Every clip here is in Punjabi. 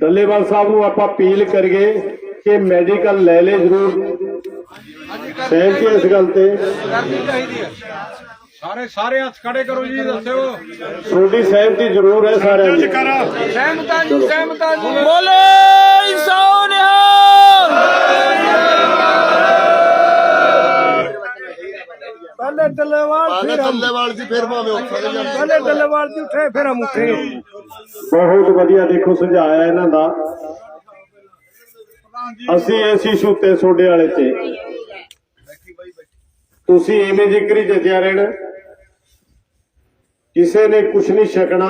ਡੱਲੇਵਾਲ ਸਾਹਿਬ ਨੂੰ ਆਪਾਂ ਅਪੀਲ ਕਰੀਏ ਕਿ ਮੈਡੀਕਲ ਲੈ ਲੈ ਜ਼ਰੂਰ। ਸਹਿਮਤੀ ਇਸ ਗੱਲ ਤੇ। ਕਰਨੀ ਚਾਹੀਦੀ ਹੈ ਸਾਰੇ ਸਾਰੇ ਹੱਥ ਖੜੇ ਕਰੋ ਜੀ ਦੱਸਿਓ। ਤੁਹਾਡੀ ਸਹਿਮਤੀ ਜ਼ਰੂਰ ਹੈ ਸਾਰਿਆਂ ਦੀ। ਸਹਿਮਤਾਂ ਜੀ ਸਹਿਮਤਾਂ ਜੀ। ਬੋਲੇ ਸੋਨਿਆ ਪਹਿਲੇ ਡੱਲੇਵਾਲ ਪਹਿਲੇ ਥੱਲੇਵਾਲ ਸੀ ਫਿਰ ਭਾਵੇਂ ਉੱਥੇ ਦੇ ਜਾਂਦੇ ਪਹਿਲੇ ਡੱਲੇਵਾਲ ਜੀ ਉੱਠੇ ਫਿਰ ਹਮ ਉੱਠੇ ਬਹੁਤ ਵਧੀਆ ਦੇਖੋ ਹੈ ਇਹਨਾਂ ਦਾ। ਅਸੀਂ ਇਸ ਇਸ਼ੂ ਤੇ ਤੁਹਾਡੇ ਵਾਲੇ ਤੇ। ਤੁਸੀਂ ਐਵੇਂ ਜ਼ਿਕਰੀ ਜਜਿਆ ਰਹਿਣਾ ਕਿਸੇ ਨੇ ਕੁਝ ਨਹੀਂ ਛਕਣਾ।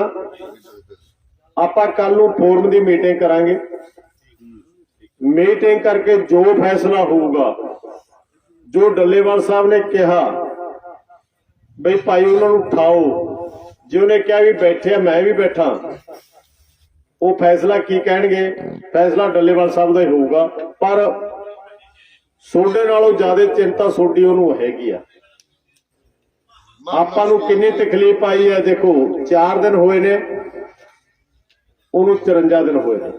ਆਪਾਂ ਕੱਲ ਨੂੰ ਫੋਰਮ ਦੀ ਮੀਟਿੰਗ ਕਰਾਂਗੇ। ਮੀਟਿੰਗ ਕਰਕੇ ਜੋ ਫੈਸਲਾ ਹੋਊਗਾ ਜੋ ਡੱਲੇਵਾਲ ਸਾਹਿਬ ਨੇ ਕਿਹਾ ਬਈ ਭਾਈ ਉਹਨਾਂ ਨੂੰ ਉਠਾਓ। ਜੇ ਉਹਨੇ ਕਿਹਾ ਵੀ ਬੈਠੇ ਆ, ਮੈਂ ਵੀ ਬੈਠਾ। ਉਹ ਫੈਸਲਾ ਕੀ ਕਹਿਣਗੇ? ਫੈਸਲਾ ਡੱਲੇਵਾਲ ਸਾਹਿਬ ਦਾ ਹੀ ਹੋਊਗਾ। ਪਰ ਸੋਡੇ ਨਾਲੋਂ ਜ਼ਿਆਦਾ ਚਿੰਤਾ ਸੋਡੀ ਉਹਨੂੰ ਹੈਗੀ ਆ। ਆਪਾਂ ਨੂੰ ਕਿੰਨੀ ਤਕਲੀਫ ਆਈ ਹੈ ਦੇਖੋ 4 ਦਿਨ ਹੋਏ ਨੇ, ਉਹਨੂੰ 54 ਦਿਨ ਹੋਏ ਨੇ।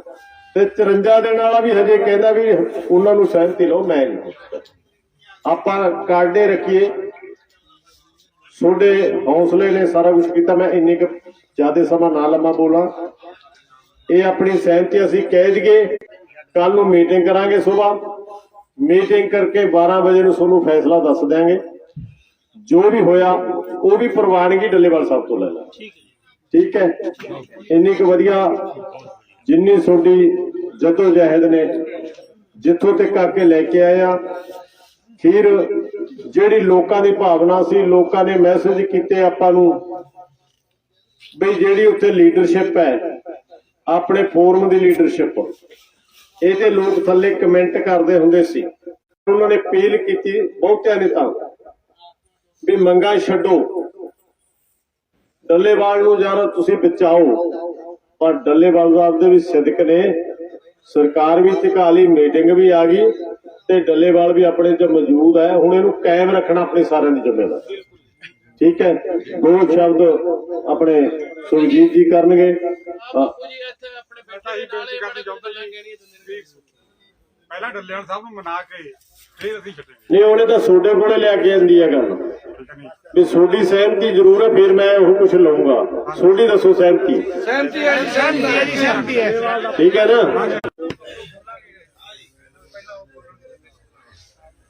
ਤੇ 54 ਦਿਨ ਵਾਲਾ ਵੀ ਹਜੇ ਕਹਿੰਦਾ ਵੀ ਉਹਨਾਂ ਨੂੰ ਸਹਿਮਤੀ ਲਓ, ਮੈਂ ਨਹੀਂ। ਆਪਾਂ ਕਾਰਡੇ ਰੱਖੀਏ। ਤੁਹਾਡੇ ਹੌਸਲੇ ਨੇ ਸਾਰਾ ਕੁਝ ਕੀਤਾ ਮੈਂ ਇੰਨੀ ਕੁ ਜ਼ਿਆਦਾ ਸਮਾਂ ਨਾ ਲੰਮਾ ਬੋਲਾਂ। ਇਹ ਆਪਣੀ ਸਹਿਮਤੀ ਅਸੀਂ ਕਹਿ ਦਈਏ ਕੱਲ ਨੂੰ ਮੀਟਿੰਗ ਕਰਾਂਗੇ ਸਵੇਰ। ਮੀਟਿੰਗ ਕਰਕੇ 12 ਵਜੇ ਨੂੰ ਤੁਹਾਨੂੰ ਫੈਸਲਾ ਦੱਸ ਦਿਆਂਗੇ। ਜੋ ਵੀ ਹੋਇਆ ਉਹ ਵੀ ਪ੍ਰਵਾਨਗੀ ਡੱਲੇਵਾਲ ਸਾਹਿਬ ਤੋਂ ਲੈ ਲਾ ਠੀਕ ਹੈ ਇੰਨੀ ਕੁ ਵਧੀਆ ਜਿੰਨੀ ਤੁਹਾਡੀ ਜਦੋ ਜਹਿਦ ਨੇ ਜਿੱਥੋਂ ਤੱਕ ਆ ਕੇ ਲੈ ਕੇ ਆਇਆ ਫਿਰ ਜਿਹੜੀ ਲੋਕਾਂ ਦੀ ਭਾਵਨਾ ਸੀ, ਲੋਕਾਂ ਨੇ ਮੈਸੇਜ ਕੀਤੇ ਆਪਾਂ ਨੂੰ ਬਈ ਜਿਹੜੀ ਉੱਥੇ ਲੀਡਰਸ਼ਿਪ ਹੈ, ਆਪਣੇ ਫੋਰਮ ਦੀ ਲੀਡਰਸ਼ਿਪ ਇਹ ਲੋਕ ਥੱਲੇ ਕਮੈਂਟ ਕਰਦੇ ਹੁੰਦੇ ਸੀ। ਉਹਨਾਂ ਨੇ ਅਪੀਲ ਕੀਤੀ ਬਹੁਤਿਆਂ ਨੇ ਤਾਂ ਵੀ ਮੰਗਾ ਛੱਡੋ। ਡੱਲੇਵਾਲ ਨੂੰ ਯਾਰ ਤੁਸੀਂ ਬਚਾਓ। ਪਰ ਡੱਲੇਵਾਲ ਸਾਹਿਬ ਦੇ ਵੀ ਸਿਦਕ ਨੇ। ਸਰਕਾਰ ਵੀ ਝੁਕਾ ਲਈ ਮੀਟਿੰਗ ਵੀ ਆ ਗਈ। ਤੇ ਡੱਲੇਵਾਲ ਵੀ ਆਪਣੇ ਚ ਮੌਜੂਦ ਹੈ। ਹੁਣ ਇਹਨੂੰ ਕਾਇਮ ਰੱਖਣਾ ਆਪਣੀ ਸਾਰਿਆਂ ਦੀ ਜ਼ਿੰਮੇਵਾਰੀ। ਠੀਕ ਹੈ? ਦੋ ਸ਼ਬਦ ਆਪਣੇ ਸੁਰਜੀਤ ਜੀ ਕਰਨਗੇ। ਪਹਿਲਾਂ ਡੱਲੇਵਾਲ ਸਾਹਿਬ ਨੂੰ ਮਨਾ ਕੇ ਫਿਰ ਅਸੀਂ ਛੱਡਾਂਗੇ। ਨਹੀਂ ਉਹਨੇ ਤਾਂ ਤੁਹਾਡੇ ਕੋਲੇ ਲਿਆ ਕੇ ਆਂਦੀ ਹੈ ਗੱਲ। ਵੀ ਤੁਹਾਡੀ ਸਹਿਮਤੀ ਜ਼ਰੂਰ ਹੈ ਫਿਰ ਮੈਂ ਉਹ ਕੁਝ ਲਵਾਂਗਾ ਤੁਹਾਡੀ ਦੱਸੋ ਸਹਿਮਤੀ। ਸਹਿਮਤੀ ਹੈ ਜੀ ਸਹਿਮਤੀ ਹੈ ਜੀ ਸਹਿਮਤੀ ਹੈ। ਠੀਕ ਹੈ ਨਾ?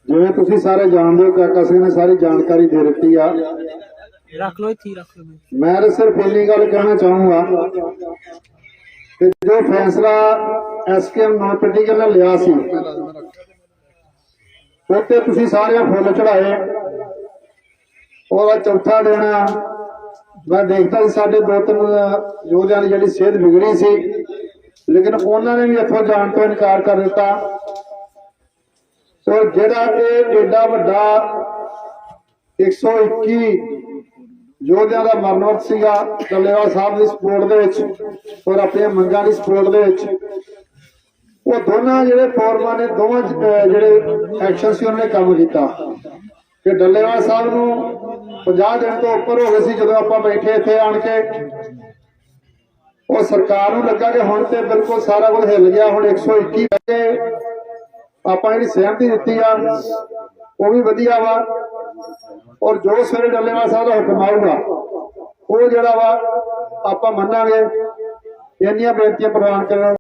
ਜਿਵੇਂ ਤੁਸੀਂ ਸਾਰੇ ਜਾਣਦੇ ਹੋ ਕਾਕਾ ਸਿੰਘ ਨੇ ਸਾਰੀ ਜਾਣਕਾਰੀ ਦੇ ਦਿੱਤੀ ਆ। ਰੱਖ ਲਓ ਇੱਥੇ ਰੱਖ ਲਓ। ਮੈਂ ਸਿਰਫ ਇੰਨੀ ਗੱਲ ਕਹਿਣਾ ਚਾਹੂੰਗਾ ਕਿ ਜੋ ਫੈਸਲਾ ਐਸਕੇਐਮ ਨੌ ਪੋਲੀਟੀਕਲ ਨੇ ਲਿਆ ਸੀ ਉੱਤੇ ਤੁਸੀਂ ਸਾਰੇ ਫੁੱਲ ਚੜਾਏ ਉਹਦਾ ਚੌਥਾ ਦਿਨ ਮੈਂ ਦੇਖਦਾ ਸੀ ਸਾਡੇ ਦੋ ਤਿੰਨ ਯੋਧਿਆਂ ਦੀ ਜਿਹੜੀ ਸਿਹਤ ਵਿਗੜੀ ਸੀ ਲੇਕਿਨ ਉਹਨਾਂ ਨੇ ਵੀ ਇੱਥੋਂ ਜਾਣ ਤੋਂ ਇਨਕਾਰ ਕਰ ਦਿੱਤਾ। ਸੋ ਜਿਹੜਾ ਇਹ ਏਡਾ ਵੱਡਾ 121 ਯੋਧਿਆਂ ਦਾ ਮਰਨਵਤ ਸੀਗਾ ਟੱਲੇਵਾਲ ਸਾਹਿਬ ਦੀ ਸਪੋਰਟ ਦੇ ਵਿੱਚ ਔਰ ਆਪਣੀਆਂ ਮੰਗਾਂ ਦੀ ਸਪੋਰਟ ਦੇ ਵਿੱਚ, ਉਹ ਦੋਨਾਂ ਜਿਹੜੇ ਫੋਰਮਾਂ ਨੇ, ਦੋਵਾਂ ਜਿਹੜੇ ਐਕਸ਼ਨ ਸੀ, ਉਹਨਾਂ ਨੇ ਕੰਮ ਕੀਤਾ। ਕਿ ਡੱਲੇਵਾਲ ਸਾਹਿਬ ਨੂੰ 50 ਦਿਨ ਤੋਂ ਉੱਪਰ ਹੋ ਗਏ ਸੀ, ਜਦੋਂ ਆਪਾਂ ਬੈਠੇ ਇੱਥੇ ਆਣ ਕੇ। ਉਹ ਸਰਕਾਰ ਨੂੰ ਲੱਗਾ ਕਿ ਹੁਣ ਤੇ ਬਿਲਕੁਲ ਸਾਰਾ ਕੁਝ ਹਿੱਲ ਗਿਆ, ਹੁਣ 121 ਬੱਚੇ ਆਪਾਂ ਜਿਹੜੀ ਸਹਿਮਤੀ ਦਿੱਤੀ ਆ, ਉਹ ਵੀ ਵਧੀਆ ਵਾ। ਔਰ ਜੋ ਸਵੇਰੇ ਡੱਲੇਵਾਲ ਸਾਹਿਬ ਦਾ ਹੁਕਮ ਆਊਗਾ, ਉਹ ਜਿਹੜਾ ਵਾ, ਆਪਾਂ ਮੰਨਾਂਗੇ। ਇੰਨੀਆਂ ਬੇਨਤੀਆਂ ਪ੍ਰਵਾਨ ਕਰਨ